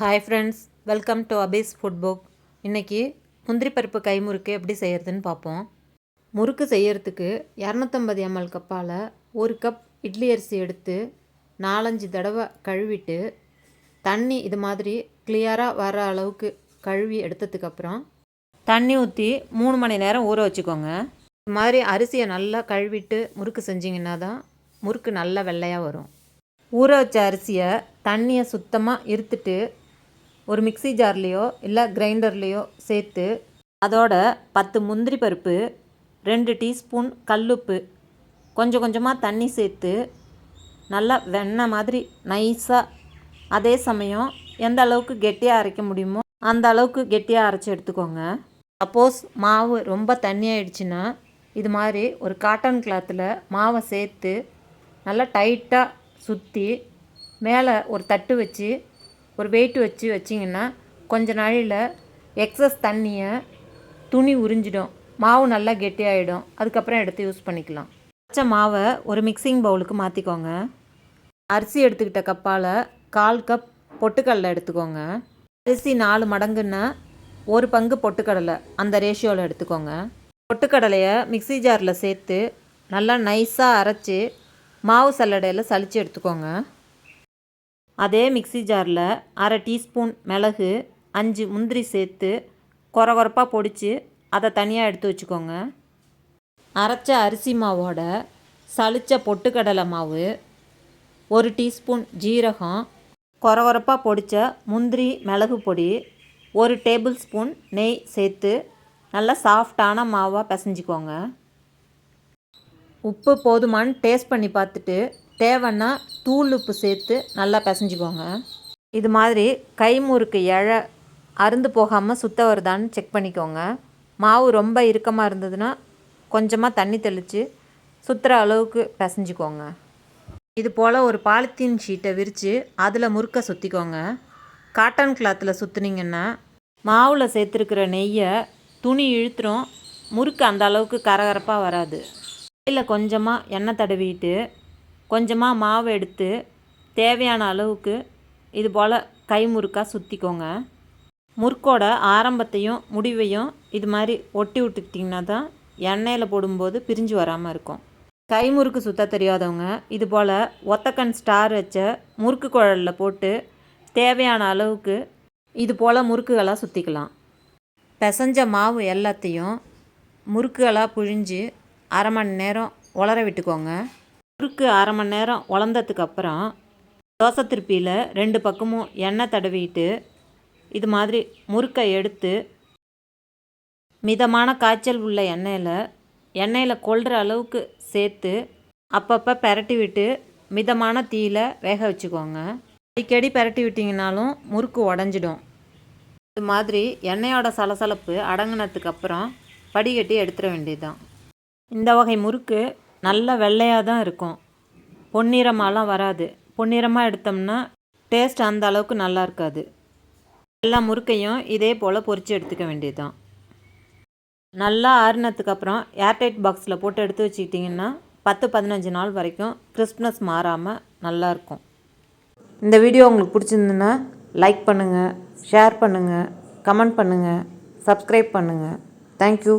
Hi friends welcome to Abi's food book இன்றைக்கி முந்திரி பருப்பு கை முறுக்கு எப்படி செய்கிறதுன்னு பார்ப்போம். முறுக்கு செய்கிறதுக்கு இரநூத்தம்பது எம்எல் கப்பால் ஒரு கப் இட்லி அரிசி எடுத்து நாலஞ்சு தடவை கழுவிட்டு தண்ணி இது மாதிரி கிளியராக வர அளவுக்கு கழுவி எடுத்ததுக்கப்புறம் தண்ணி ஊற்றி மூணு மணி நேரம் ஊற வச்சுக்கோங்க. இது மாதிரி அரிசியை நல்லா கழுவிட்டு முறுக்கு செஞ்சிங்கன்னா தான் முறுக்கு நல்லா வெள்ளையாக வரும். ஊற வச்ச அரிசியை தண்ணியை சுத்தமாக இருத்துட்டு ஒரு மிக்ஸி ஜார்லேயோ இல்லை கிரைண்டர்லேயோ சேர்த்து அதோட பத்து முந்திரி பருப்பு ரெண்டு டீஸ்பூன் கல்லுப்பு கொஞ்சம் கொஞ்சமாக தண்ணி சேர்த்து நல்லா வெண்ணெய் மாதிரி நைஸாக அதே சமயம் எந்த அளவுக்கு கெட்டியாக அரைக்க முடியுமோ அந்த அளவுக்கு கெட்டியாக அரைச்சி எடுத்துக்கோங்க. சப்போஸ் மாவு ரொம்ப தண்ணியாயிடுச்சுன்னா இது மாதிரி ஒரு காட்டன் கிளாத்தில் மாவை சேர்த்து நல்லா டைட்டாக சுற்றி மேலே ஒரு தட்டு வச்சு ஒரு வெயிட் வச்சு வச்சிங்கன்னா கொஞ்ச நாளில் எக்ஸஸ் தண்ணியை துணி உறிஞ்சிடும். மாவு நல்லா கெட்டியாயிடும். அதுக்கப்புறம் எடுத்து யூஸ் பண்ணிக்கலாம். பச்சை மாவை ஒரு மிக்சிங் பவுலுக்கு மாற்றிக்கோங்க அரிசி எடுத்துக்கிட்ட கப்பால் கால் கப் பொட்டுக்கடலை எடுத்துக்கோங்க. அரிசி நாலு மடங்குன்னா ஒரு பங்கு பொட்டுக்கடலை அந்த ரேஷியோவில் எடுத்துக்கோங்க. பொட்டுக்கடலையை மிக்ஸி ஜாரில் சேர்த்து நல்லா நைஸாக அரைச்சி மாவு சல்லடையில் சலித்து எடுத்துக்கோங்க. அதே மிக்சி ஜாரில் அரை டீஸ்பூன் மிளகு அஞ்சு முந்திரி சேர்த்து கொர கொரப்பாக பொடிச்சு அதை தனியாக எடுத்து வச்சுக்கோங்க. அரைச்ச அரிசி மாவோட சளிச்ச பொட்டுக்கடலை மாவு ஒரு டீஸ்பூன் ஜீரகம் கொர கொரப்பாக பொடித்த முந்திரி மிளகு பொடி ஒரு டேபிள் ஸ்பூன் நெய் சேர்த்து நல்லா சாஃப்டான மாவாக பிசைஞ்சிக்கோங்க. உப்பு போதுமான்னு டேஸ்ட் பண்ணி பார்த்துட்டு தேவைன்னா தூள் உப்பு சேர்த்து நல்லா பிசைஞ்சுக்கோங்க. இது மாதிரி கை முறுக்கு இழை அருந்து போகாமல் சுத்த வருதான்னு செக் பண்ணிக்கோங்க. மாவு ரொம்ப இறுக்கமாக இருந்ததுன்னா கொஞ்சமாக தண்ணி தெளித்து சுற்றுற அளவுக்கு பிசைஞ்சிக்கோங்க. இது போல் ஒரு பாலித்தீன் ஷீட்டை விரித்து அதில் முறுக்கை சுற்றிக்கோங்க காட்டன் கிளாத்தில் சுற்றுனீங்கன்னா மாவில் சேர்த்துருக்கிற நெய்யை துணி இழுத்துரும் முறுக்கு அந்த அளவுக்கு கரகரப்பாக வராது. இல்லை கொஞ்சமாக எண்ணெய் தடவிட்டு கொஞ்சமாக மாவு எடுத்து தேவையான அளவுக்கு இது போல் கை முறுக்காக சுற்றிக்கோங்க முறுக்கோட ஆரம்பத்தையும் முடிவையும் இது மாதிரி ஒட்டி விட்டுக்கிட்டிங்கன்னா தான் எண்ணெயில் போடும்போது பிரிஞ்சு வராமல் இருக்கும். கை முறுக்கு சுத்த தெரியாதவங்க இது போல் ஒத்தக்கண் ஸ்டார் வச்ச முறுக்கு குழலில் போட்டு தேவையான அளவுக்கு இது போல் முறுக்குகளாக சுற்றிக்கலாம் பிசைஞ்ச மாவு எல்லாத்தையும் முறுக்குகளாக புழிஞ்சு அரை மணி நேரம் உலர விட்டுக்கோங்க. முறுக்கு அரை மணி நேரம் உலர்ந்ததுக்கு அப்புறம் தோசை திருப்பியில் ரெண்டு பக்கமும் எண்ணெய் தடவிட்டு இது மாதிரி முறுக்கை எடுத்து மிதமான காய்ச்சல் உள்ள எண்ணெயில் எண்ணெயில் கொள்கிற அளவுக்கு சேர்த்து அப்பப்போ பெரட்டி விட்டு மிதமான தீயில் வேக வச்சுக்கோங்க. அடிக்கடி பெரட்டி விட்டிங்கனாலும் முறுக்கு உடஞ்சிடும். இது மாதிரி எண்ணெயோட சலசலப்பு அடங்கினதுக்கப்புறம் படிக்கட்டி படிகட்டி எடுத்துட வேண்டியது தான் இந்த வகை முறுக்கு நல்ல வெள்ளையாக தான் இருக்கும். பொன்னிறமாலாம் வராது. பொன்னிறமாக எடுத்தோம்னா டேஸ்ட் அந்த அளவுக்கு நல்லா இருக்காது. எல்லா முறுக்கையும் இதே போல் பொறிச்சு எடுத்துக்க வேண்டியது தான் நல்லா ஆறுனதுக்கப்புறம் ஏர்டைட் பாக்ஸில் போட்டு எடுத்து வச்சுக்கிட்டிங்கன்னா பத்து பதினஞ்சு நாள் வரைக்கும் கிறிஸ்மஸ் மாறாமல் நல்லாயிருக்கும் இந்த வீடியோ உங்களுக்கு பிடிச்சிருந்துன்னா லைக் பண்ணுங்கள் ஷேர் பண்ணுங்கள் கமெண்ட் பண்ணுங்கள் சப்ஸ்கிரைப் பண்ணுங்கள் தேங்க்யூ